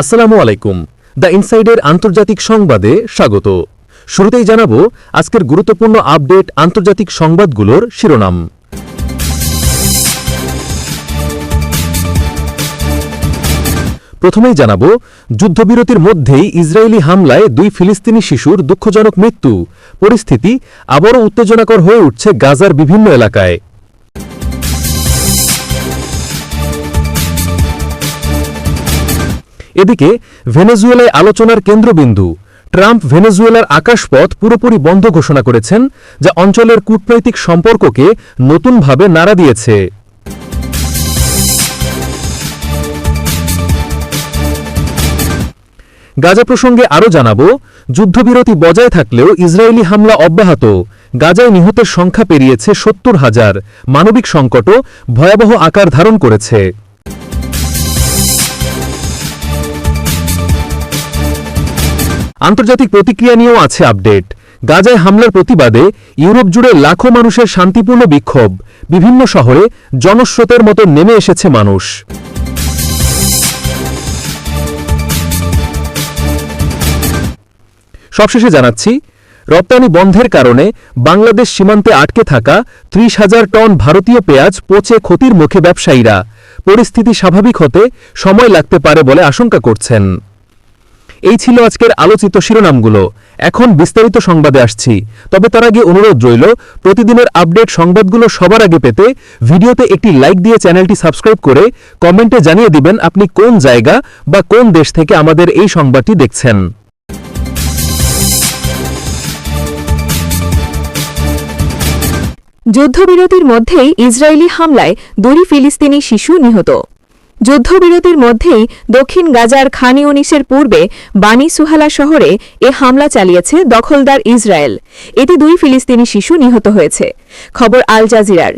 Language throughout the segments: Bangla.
আসসালামু আলাইকুম। দ্য ইনসাইডের আন্তর্জাতিক সংবাদে স্বাগত। শুরুতেই জানাব আজকের গুরুত্বপূর্ণ আপডেট আন্তর্জাতিক সংবাদগুলোর শিরোনাম। প্রথমেই জানাব, যুদ্ধবিরতির মধ্যেই ইসরায়েলি হামলায় দুই ফিলিস্তিনি শিশুর দুঃখজনক মৃত্যু। পরিস্থিতি আবারও উত্তেজনাকর হয়ে উঠছে গাজার বিভিন্ন এলাকায়। এদিকে ভেনেজুয়েলায় আলোচনার কেন্দ্রবিন্দু। ট্রাম্প ভেনেজুয়েলার আকাশপথ পুরোপুরি বন্ধ ঘোষণা করেছেন, যা অঞ্চলের কূটনৈতিক সম্পর্ককে নতুনভাবে নাড়া দিয়েছে। গাজা প্রসঙ্গে আরও জানাব, যুদ্ধবিরতি বজায় থাকলেও ইসরায়েলি হামলা অব্যাহত। গাজায় নিহতের সংখ্যা পেরিয়েছে সত্তর হাজার। মানবিক সংকটও ভয়াবহ আকার ধারণ করেছে। আন্তর্জাতিক প্রতিক্রিয়া নিয়েও আছে আপডেট। গাজায় হামলার প্রতিবাদে ইউরোপ জুড়ে লাখো মানুষের শান্তিপূর্ণ বিক্ষোভ। বিভিন্ন শহরে জনস্রোতের মতো নেমে এসেছে মানুষ। সবশেষে জানাচ্ছি, রপ্তানি বন্ধের কারণে বাংলাদেশ সীমান্তে আটকে থাকা ত্রিশ হাজার টন ভারতীয় পেঁয়াজ পচে ক্ষতির মুখে ব্যবসায়ীরা। পরিস্থিতি স্বাভাবিক হতে সময় লাগতে পারে বলে আশঙ্কা করছেন। এই ছিল আজকের আলোচিত শিরোনামগুলো। এখন বিস্তারিত সংবাদে আসছি। তবে তার আগে অনুরোধ রইল, প্রতিদিনের আপডেট সংবাদগুলো সবার আগে পেতে ভিডিওতে একটি লাইক দিয়ে চ্যানেলটি সাবস্ক্রাইব করে কমেন্টে জানিয়ে দিবেন আপনি কোন জায়গা বা কোন দেশ থেকে আমাদের এই সংবাদটি দেখছেন। যুদ্ধবিরতির মধ্যেই ইসরায়েলি হামলায় দুই ফিলিস্তিনি শিশু নিহত। যুদ্ধবিরতির মধ্যেই দক্ষিণ গাজার খান ইউনিসের পূর্বে বানি সুহালা শহরে এ হামলা চালিয়েছে দখলদার ইসরায়েল। এতে দুই ফিলিস্তিনি শিশু নিহত হয়েছে। খবর আল জাজিরার।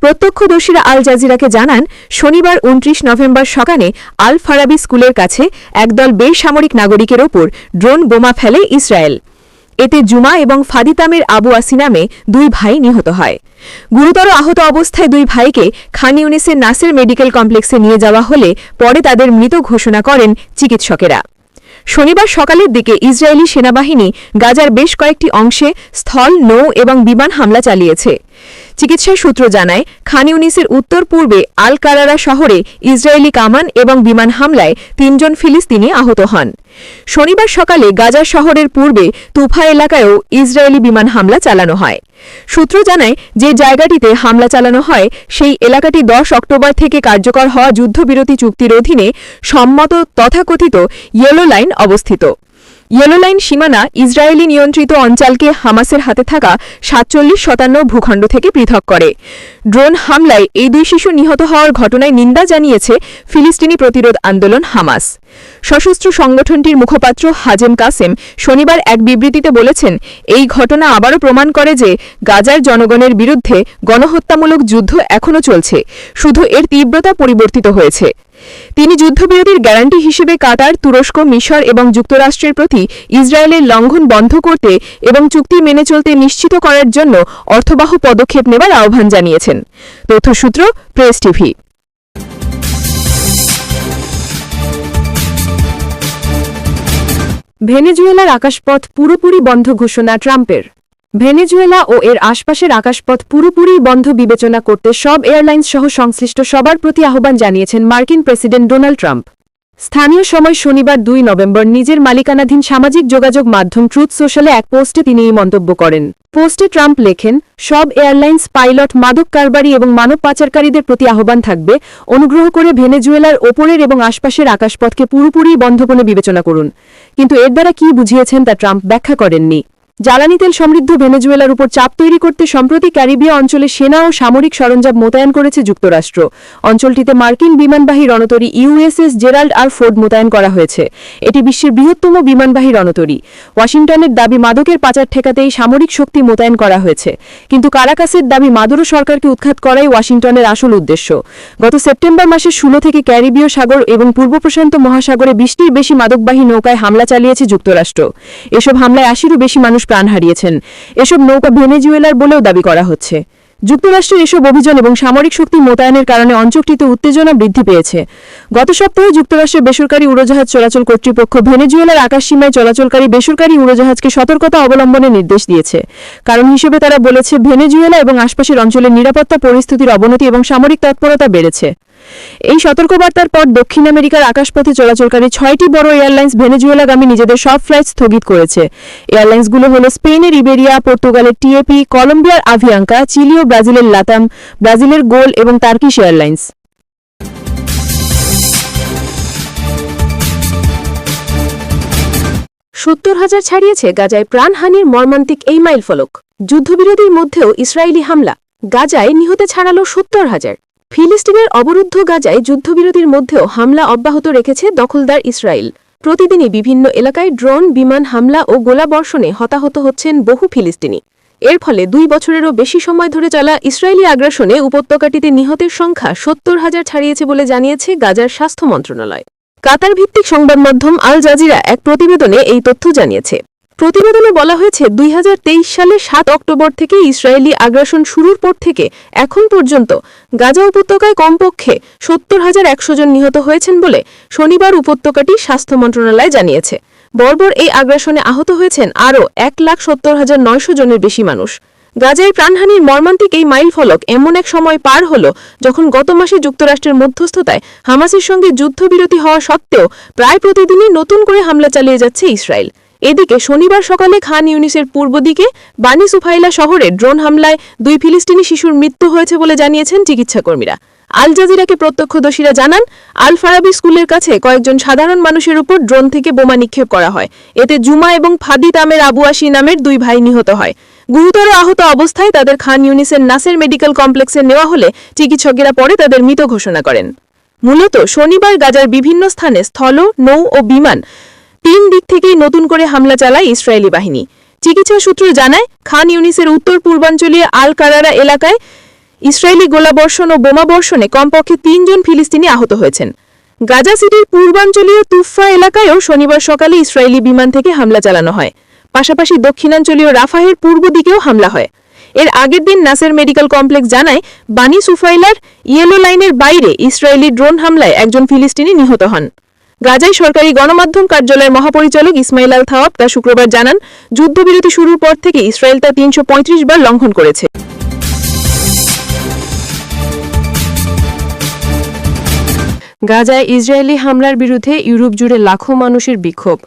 প্রত্যক্ষদর্শীরা আল জাজিরাকে জানান, শনিবার উনত্রিশ নভেম্বর সকালে আল ফারাবি স্কুলের কাছে একদল বেসামরিক নাগরিকের ওপর ড্রোন বোমা ফেলে ইসরায়েল। এতে জুমা এবং ফাদিতামের আবু আসি নামে দুই ভাই নিহত হয়। গুরুতর আহত অবস্থায় দুই ভাইকে খান ইউনিসের নাসের মেডিকেল কমপ্লেক্সে নিয়ে যাওয়া হলে পরে তাদের মৃত ঘোষণা করেন চিকিৎসকেরা। শনিবার সকালের দিকে ইসরায়েলি সেনাবাহিনী গাজার বেশ কয়েকটি অংশে স্থল, নৌ এবং বিমান হামলা চালিয়েছে। চিকিৎসা সূত্র জানায়, খান ইউনিসের উত্তর পূর্বে আল কারারা শহরে ইসরায়েলি কামান এবং বিমান হামলায় তিনজন ফিলিস্তিনি আহত হন। শনিবার সকালে গাজা শহরের পূর্বে তুফা এলাকায়ও ইসরায়েলি বিমান হামলা চালানো হয়। সূত্র জানায়, যে জায়গাটিতে হামলা চালানো হয়, সেই এলাকাটি দশ অক্টোবর থেকে কার্যকর হওয়া যুদ্ধবিরতি চুক্তির অধীনে সম্মত তথাকথিত ইয়েলো লাইন অবস্থিত। ইয়েলো লাইন সীমানা ইসরায়েলি নিয়ন্ত্রিত অঞ্চলকে হামাসের হাতে থাকা সাতচল্লিশ শতান্ন ভূখণ্ড থেকে পৃথক করে। ড্রোন হামলায় এই দুই শিশু নিহত হওয়ার ঘটনায় নিন্দা জানিয়েছে ফিলিস্তিনি প্রতিরোধ আন্দোলন হামাস। সশস্ত্র সংগঠনটির মুখপাত্র হাজেম কাসেম শনিবার এক বিবৃতিতে বলেছেন, এই ঘটনা আবারও প্রমাণ করে যে গাজার জনগণের বিরুদ্ধে গণহত্যামূলক যুদ্ধ এখনও চলছে। শুধু এর তীব্রতা পরিবর্তিত হয়েছে। তিনি যুদ্ধবিরতির গ্যারান্টি হিসেবে কাতার, তুরস্ক, মিশর এবং যুক্তরাষ্ট্রের প্রতি ইসরায়েলের লঙ্ঘন বন্ধ করতে এবং চুক্তি মেনে চলতে নিশ্চিত করার জন্য অর্থবাহ পদক্ষেপ নেবার আহ্বান জানিয়েছেন। তথ্যসূত্র, প্রেস টিভি। ভেনেজুয়েলার আকাশপথ পুরোপুরি বন্ধ ঘোষণা ট্রাম্পের। ভেনেজুয়েলা ও এর আশপাশের আকাশপথ পুরোপুরি বন্ধ বিবেচনা করতে সব এয়ারলাইন্স সহ সংশ্লিষ্ট সবার প্রতি আহ্বান জানিয়েছেন মার্কিন প্রেসিডেন্ট ডোনাল্ড ট্রাম্প। স্থানীয় সময় শনিবার দুই নভেম্বর নিজের মালিকানাধীন সামাজিক যোগাযোগ মাধ্যম ট্রুথ সোশ্যালে এক পোস্টে তিনি এই মন্তব্য করেন। পোস্টে ট্রাম্প লেখেন, সব এয়ারলাইন্স পাইলট মাদক কারবারি এবং মানব পাচারকারীদের প্রতি আহ্বান থাকবে। অনুগ্রহ করে ভেনেজুয়েলার ওপরের এবং আশপাশের আকাশপথকে পুরোপুরি বন্ধ বিবেচনা করুন। কিন্তু এর দ্বারা কি বুঝিয়েছেন তা ট্রাম্প ব্যাখ্যা করেননি। জ্বালানি তেল সমৃদ্ধ ভেনেজুয়েলার উপর চাপ তৈরি করতে সম্প্রতি ক্যারিবীয় অঞ্চলে সেনা ও সামরিক সরঞ্জাম মোতায়েন করেছে যুক্তরাষ্ট্র। অঞ্চলটিতে মার্কিন বিমানবাহী রণতরী ইউএসএস জেরাল্ড আর ফোর্ড মোতায়েন করা হয়েছে। এটি বিশ্বের বৃহত্তম বিমানবাহী রণতরী। ওয়াশিংটনের দাবি মাদকের পাচার ঠেকাতেই সামরিক শক্তি মোতায়েন করা হয়েছে। কিন্তু কারাকাসের দাবি মাদুরো সরকারকে উৎখাত করাই ওয়াশিংটনের আসল উদ্দেশ্য। গত সেপ্টেম্বর মাসের ষোলো থেকে ক্যারিবীয় সাগর এবং পূর্ব প্রশান্ত মহাসাগরে বিশটির বেশি মাদকবাহী নৌকায় হামলা চালিয়েছে যুক্তরাষ্ট্র। এসব হামলায় আশিরও বেশি মানুষ প্রাণ হারিয়েছেন। এসব নৌকা ভেনেজুয়েলার বলেও দাবি করা হচ্ছে। যুক্তরাষ্ট্রের এসব অভিযান এবং সামরিক শক্তি মোতায়েনের কারণে অঞ্চলটিতে উত্তেজনা বৃদ্ধি পেয়েছে। গত সপ্তাহে যুক্তরাষ্ট্রের বেসরকারি উড়োজাহাজ চলাচল কর্তৃপক্ষ ভেনেজুয়েলার আকাশসীমায় চলাচলকারী বেসরকারি উড়োজাহাজকে সতর্কতা অবলম্বনের নির্দেশ দিয়েছে। কারণ হিসেবে তারা বলেছে, ভেনেজুয়েলা এবং আশপাশের অঞ্চলের নিরাপত্তা পরিস্থিতির অবনতি এবং সামরিক তৎপরতা বেড়েছে। এই সতর্কবার্তার পর দক্ষিণ আমেরিকার আকাশপথে চলাচলকারী ছয়টি বড় এয়ারলাইন্স ভেনেজুয়েলাগামী নিজেদের সব ফ্লাইট স্থগিত করেছে। এয়ারলাইন্সগুলো হল স্পেনের ইবেরিয়া পর্তুগালের টিএপি, কলম্বিয়ার আভিয়াঙ্কা চিলি ও ব্রাজিলের লাতাম, ব্রাজিলের গোল এবং তার্কিশ এয়ারলাইন্স। সত্তর হাজার ছাড়িয়েছে গাজায় প্রাণহানির মর্মান্তিক এই মাইল ফলক যুদ্ধবিরতির মধ্যেও ইসরায়েলি হামলা। গাজায় নিহতে ছাড়ালো সত্তর হাজার। ফিলিস্তিনের অবরুদ্ধ গাজায় যুদ্ধবিরতির মধ্যেও হামলা অব্যাহত রেখেছে দখলদার ইসরায়েল। প্রতিদিনই বিভিন্ন এলাকায় ড্রোন, বিমান হামলা ও গোলাবর্ষণে হতাহত হচ্ছেন বহু ফিলিস্তিনি। এর ফলে দুই বছরেরও বেশি সময় ধরে চলা ইসরায়েলি আগ্রাসনে উপত্যকাটিতে নিহতের সংখ্যা সত্তর হাজার ছাড়িয়েছে বলে জানিয়েছে গাজার স্বাস্থ্য মন্ত্রণালয়। কাতার ভিত্তিক সংবাদ মাধ্যম আল জাজিরা এক প্রতিবেদনে এই তথ্য জানিয়েছে। প্রতিবেদনে বলা হয়েছে, দুই সালের সাত অক্টোবর থেকে ইসরায়েলি আগ্রাসন শুরুর পর থেকে এখন পর্যন্ত গাজা উপত্যকায় কমপক্ষে সত্তর হাজার একশো জন নিহত হয়েছেন বলে শনিবার উপত্যকাটি স্বাস্থ্য মন্ত্রণালয় জানিয়েছে। বর্বর এই আগ্রাসনে আহত হয়েছেন আরও এক লাখ সত্তর হাজার নয়শো জনের বেশি মানুষ। গাজায় প্রাণহানির মর্মান্তিক এই মাইল ফলক এমন এক সময় পার হল যখন গত মাসে যুক্তরাষ্ট্রের মধ্যস্থতায় হামাসের সঙ্গে যুদ্ধবিরতি হওয়া সত্ত্বেও প্রায় প্রতিদিনই নতুন করে হামলা চালিয়ে যাচ্ছে ইসরায়েল। এদিকে শনিবার সকালে খান ইউনিসের পূর্ব দিকে বানি সুফাইলা শহরে ড্রোন হামলায় দুই ফিলিস্তিনি শিশুর মৃত্যু হয়েছে বলে জানিয়েছেন চিকিৎসাকর্মীরা। আল জাজিরাকে প্রত্যক্ষদর্শীরা জানান আল ফারাবি স্কুলের কাছে কয়েকজন সাধারণ মানুষের উপর ড্রোন থেকে বোমা নিক্ষেপ করা হয়। এতে জুমা এবং ফাদি তামের আবু আসি নামের দুই ভাই নিহত হয়। গুরুতর আহত অবস্থায় তাদের খান ইউনিসের নাসের মেডিকেল কমপ্লেক্সে নেওয়া হলে চিকিৎসকেরা পরে তাদের মৃত ঘোষণা করেন। মূলত শনিবার গাজার বিভিন্ন স্থানে স্থল, নৌ ও বিমান তিন দিক থেকেই নতুন করে হামলা চালায় ইসরায়েলি বাহিনী। চিকিৎসা সূত্র জানায়, খান ইউনিসের উত্তর পূর্বাঞ্চলীয় আল কারারা এলাকায় ইসরায়েলি গোলাবর্ষণ ও বোমাবর্ষণে কমপক্ষে তিনজন ফিলিস্তিনি আহত হয়েছেন। গাজা সিটির পূর্বাঞ্চলীয় তুফা এলাকায়ও শনিবার সকালে ইসরায়েলি বিমান থেকে হামলা চালানো হয়। পাশাপাশি দক্ষিণাঞ্চলীয় রাফাহের পূর্ব দিকেও হামলা হয়। এর আগের দিন নাসের মেডিকেল কমপ্লেক্স জানায় বানি সুফাইলার ইয়েলো লাইনের বাইরে ইসরায়েলি ড্রোন হামলায় একজন ফিলিস্তিনি নিহত হন। গাজায় সরকারি গণমাধ্যম কার্যালয়ের মহাপরিচালক ইসমাইল আল থাওয়াব তা শুক্রবার জানান, যুদ্ধবিরতি শুরুর পর থেকে ইসরায়েল তা তিনশো পঁয়ত্রিশ বার লঙ্ঘন করেছে। গাজায় ইসরায়েলি হামলার বিরুদ্ধে ইউরোপ জুড়ে লাখো মানুষের বিক্ষোভ।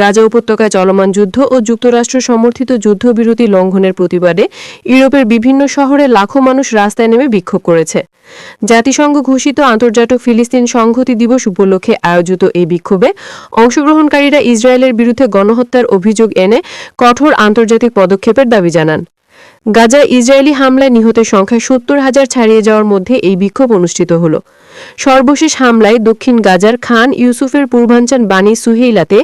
গাজা উপত্যকায় চলমান যুদ্ধ ও যুক্তরাষ্ট্র সমর্থিত যুদ্ধবিরতি লঙ্ঘনের প্রতিবাদে ইউরোপের বিভিন্ন শহরে লাখো মানুষ রাস্তায় নেমে বিক্ষোভ করেছে। জাতিসংঘ ঘোষিত আন্তর্জাতিক ফিলিস্তিন সংহতি দিবস উপলক্ষে আয়োজিত এই বিক্ষোভে অংশগ্রহণকারীরা ইসরায়েলের বিরুদ্ধে গণহত্যার অভিযোগ এনে কঠোর আন্তর্জাতিক পদক্ষেপের দাবি জানান। গাজায় ইসরায়েলি হামলায় নিহতের সংখ্যা সত্তর হাজার ছাড়িয়ে যাওয়ার মধ্যে এই বিক্ষোভ অনুষ্ঠিত হল। সর্বশেষ হামলায় দক্ষিণ গাজার খান ইউসুফের পূর্বাঞ্চল বানি সুহেইলাতে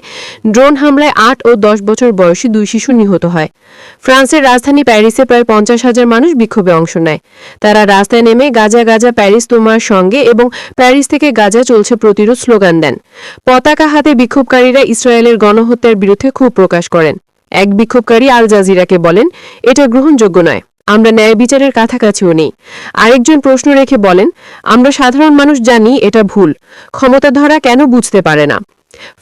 ড্রোন হামলায় আট ও দশ বছর বয়সী দুই শিশু নিহত হয়। ফ্রান্সের রাজধানী প্যারিসে প্রায় পঞ্চাশ হাজার মানুষ বিক্ষোভে অংশ নেয়। তারা রাস্তায় নেমে গাজা গাজা প্যারিস তোমার সঙ্গে এবং প্যারিস থেকে গাজা চলছে প্রতিরোধ স্লোগান দেন। পতাকা হাতে বিক্ষোভকারীরা ইসরায়েলের গণহত্যার বিরুদ্ধে ক্ষোভ প্রকাশ করেন। এক বিক্ষোভকারী আল জাজিরাকে বলেন, এটা গ্রহণযোগ্য নয়। আমরা ন্যায় বিচারের কাছাকাছিও নেই। আরেকজন প্রশ্ন রেখে বলেন, আমরা সাধারণ মানুষ জানি এটা ভুল। ক্ষমতাধরা কেন বুঝতে পারে না?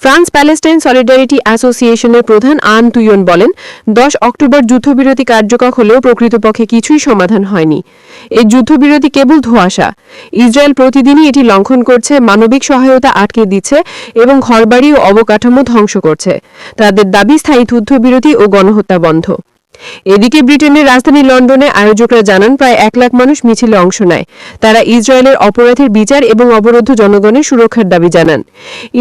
ফ্রান্স প্যালেস্টাইন সলিডারিটি অ্যাসোসিয়েশনের প্রধান আন তুয়ন বলেন, দশ অক্টোবর যুদ্ধবিরতি কার্যকর হলেও প্রকৃতপক্ষে কিছুই সমাধান হয়নি। এই যুদ্ধবিরতি কেবল ধোঁয়াশা। ইসরায়েল প্রতিদিনই এটি লঙ্ঘন করছে, মানবিক সহায়তা আটকে দিচ্ছে এবং ঘরবাড়ি ও অবকাঠামো ধ্বংস করছে। তাদের দাবি স্থায়ী যুদ্ধবিরতি ও গণহত্যা বন্ধ। এদিকে ব্রিটেনের রাজধানী লন্ডনে আয়োজকরা জানান, প্রায় এক লাখ মানুষ মিছিলে অংশ নেয়। তারা ইসরায়েলের অপরাধের বিচার এবং অবরুদ্ধ জনগণের সুরক্ষার দাবি জানান।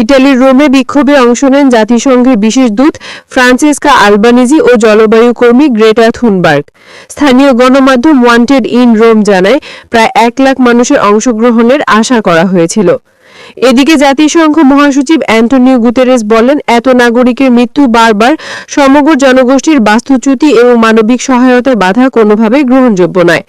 ইটালির রোমে বিক্ষোভে অংশ নেন জাতিসংঘের বিশেষ দূত ফ্রান্সিসকা আলবানিজি ও জলবায়ু কর্মী গ্রেটা থুনবার্গ। স্থানীয় গণমাধ্যম ওয়ান্টেড ইন রোম জানায়, প্রায় এক লাখ মানুষের অংশগ্রহণের আশা করা হয়েছিল। এদিকে জাতিসংঘ মহাসচিব অ্যান্টনিও গুতেরেস বলেন, এত নাগরিকের মৃত্যু বারবার সমগ্র জনগোষ্ঠীর বাস্তুচ্যুতি এবং মানবিক সহায়তার বাধা কোনোভাবে গ্রহণযোগ্য নয়।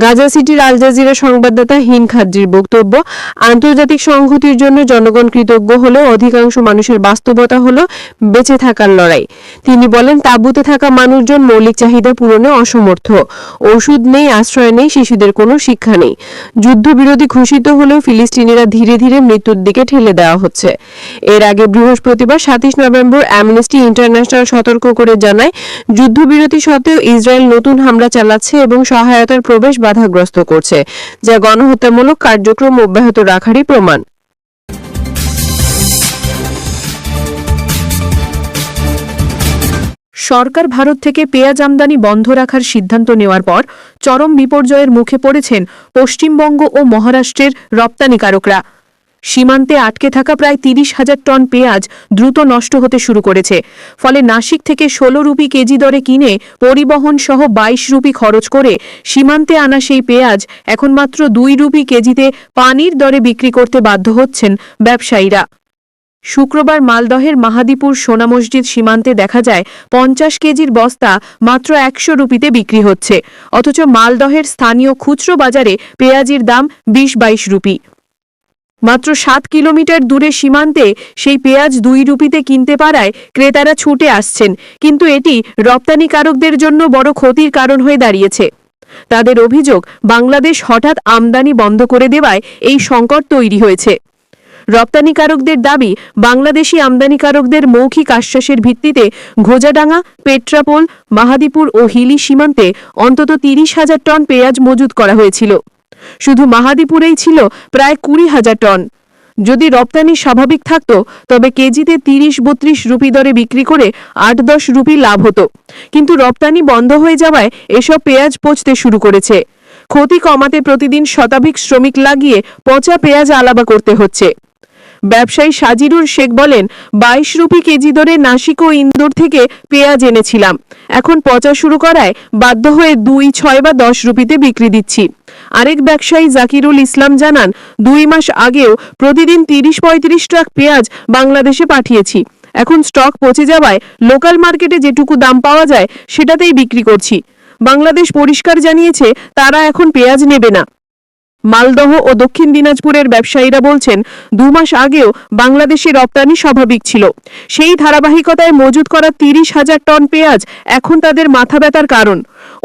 গাজা সিটির আল জাজিরা সংবাদদাতা হিন খাদ্রির বক্তব্য, আন্তর্জাতিক সংহতির জন্য জনগণ কৃতজ্ঞ হলেও অধিকাংশ মানুষের বাস্তবতা হলো বেঁচে থাকার লড়াই। তিনি বলেন, তাঁবুতে থাকা মানুষজন মৌলিক চাহিদা পূরণে অসমর্থ। ওষুধ নেই, আশ্রয় নেই, শিশুদের কোনো শিক্ষা নেই। যুদ্ধবিরোধী ঘোষিত হলেও ফিলিস্তিনিরা ধীরে ধীরে মৃত্যুর দিকে ঠেলে দেওয়া হচ্ছে। এর আগে বৃহস্পতিবার সাতাশ নভেম্বর অ্যামনেস্টি ইন্টারন্যাশনাল সতর্ক করে জানায়, যুদ্ধবিরতি সত্ত্বেও ইসরায়েল নতুন হামলা চালাচ্ছে এবং সহায়তার প্রবেশ বাধাগ্রস্ত করছে, যা গণহত্যামূলক কার্যক্রম অব্যাহত রাখারই প্রমাণ। সরকার ভারত থেকে পেঁয়াজ আমদানি বন্ধ রাখার সিদ্ধান্ত নেওয়ার পর চরম বিপর্যয়ের মুখে পড়েছেন পশ্চিমবঙ্গ ও মহারাষ্ট্রের রপ্তানিকারকরা। সীমান্তে আটকে থাকা প্রায় তিরিশ হাজার টন পেঁয়াজ দ্রুত নষ্ট হতে শুরু করেছে। ফলে নাসিক থেকে ষোলো রুপি কেজি দরে কিনে পরিবহন সহ বাইশ রুপি খরচ করে সীমান্তে আনা সেই পেঁয়াজ এখন মাত্র দুই রুপি কেজিতে পানির দরে বিক্রি করতে বাধ্য হচ্ছেন ব্যবসায়ীরা। শুক্রবার মালদহের মাহাদীপুর সোনা মসজিদ সীমান্তে দেখা যায়, পঞ্চাশ কেজির বস্তা মাত্র একশো রুপিতে বিক্রি হচ্ছে। অথচ মালদহের স্থানীয় খুচরো বাজারে পেঁয়াজির দাম বিশ বাইশ রুপি। মাত্র সাত কিলোমিটার দূরে সীমান্তে সেই পেঁয়াজ দুই রুপিতে কিনতে পারায় ক্রেতারা ছুটে আসছেন। কিন্তু এটি রপ্তানিকারকদের জন্য বড় ক্ষতির কারণ হয়ে দাঁড়িয়েছে। তাদের অভিযোগ, বাংলাদেশ হঠাৎ আমদানি বন্ধ করে দেওয়ায় এই সংকট তৈরি হয়েছে। রপ্তানিকারকদের দাবি, বাংলাদেশি আমদানিকারকদের মৌখিক আশ্বাসের ভিত্তিতে ঘোজাডাঙ্গা, পেট্রাপোল, মাহাদীপুর ও হিলি সীমান্তে অন্তত তিরিশ হাজার টন পেঁয়াজ মজুত করা হয়েছিল। শুধু মাহাদীপুরেই ছিল প্রায় কুড়ি হাজার টন। যদি রপ্তানি স্বাভাবিক থাকত, তবে কেজিতে তিরিশ বত্রিশ রুপি দরে বিক্রি করে আট দশ রুপি লাভ হতো। কিন্তু রপ্তানি বন্ধ হয়ে যাওয়ায় এসব পেঁয়াজ পচতে শুরু করেছে। ক্ষতি কমাতে প্রতিদিন শতাধিক শ্রমিক লাগিয়ে পচা পেঁয়াজ আলাবা করতে হচ্ছে। ব্যবসায়ী সাজিরুর শেখ বলেন, বাইশ রুপি কেজি দরে নাসিক ও ইন্দোর থেকে পেঁয়াজ এনেছিলাম। এখন পচা শুরু করায় বাধ্য হয়ে দুই, ছয় বা দশ রুপিতে বিক্রি দিচ্ছি। আরেক ব্যবসায়ী জাকিরুল ইসলাম জানান, দুই মাস আগেও প্রতিদিন তিরিশ পঁয়ত্রিশ ট্রাক পেঁয়াজ বাংলাদেশে পাঠিয়েছি। এখন স্টক পচে যাওয়ায় লোকাল মার্কেটে যেটুকু দাম পাওয়া যায় সেটাতেই বিক্রি করছি। বাংলাদেশ পরিষ্কার জানিয়েছে, তারা এখন পেঁয়াজ নেবে না। মালদহ ও দক্ষিণ দিনাজপুরের ব্যবসায়ীরা বলছেন, দু মাস আগেও বাংলাদেশে রপ্তানি স্বাভাবিক ছিল। সেই ধারাবাহিকতায় মজুত করা তিরিশ হাজার টন পেঁয়াজ এখন তাদের মাথা ব্যথার কারণ।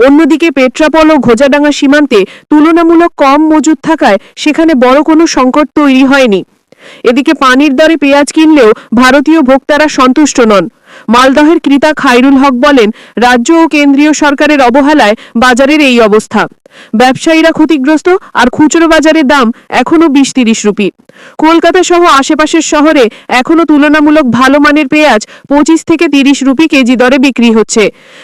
অন্যদিকে পেট্রাপল ও ঘোজাডাঙ্গা সীমান্তে তুলনামূলক কম মজুত থাকায় সেখানে বড় কোনো সংকট তৈরি হয়নি। এদিকে পানির দরে পেঁয়াজ কিনলেও ভারতীয় ভোক্তারা সন্তুষ্ট নন। মালদহের ক্রেতা খাইরুল হক বলেন, রাজ্য ও কেন্দ্রীয় সরকারের অবহেলায় বাজারের এই অবস্থা। ব্যবসায়ীরা ক্ষতিগ্রস্ত আর খুচরো বাজারের দাম এখনও বিশ তিরিশ রুপি। কলকাতা সহ আশেপাশের শহরে এখনও তুলনামূলক ভালো মানের পেঁয়াজ পঁচিশ থেকে তিরিশ রুপি কেজি দরে বিক্রি হচ্ছে।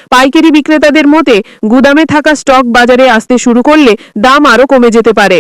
পাইকারি বিক্রেতাদের মতে, গুদামে থাকা স্টক বাজারে আসতে শুরু করলে দাম আরও কমে যেতে পারে।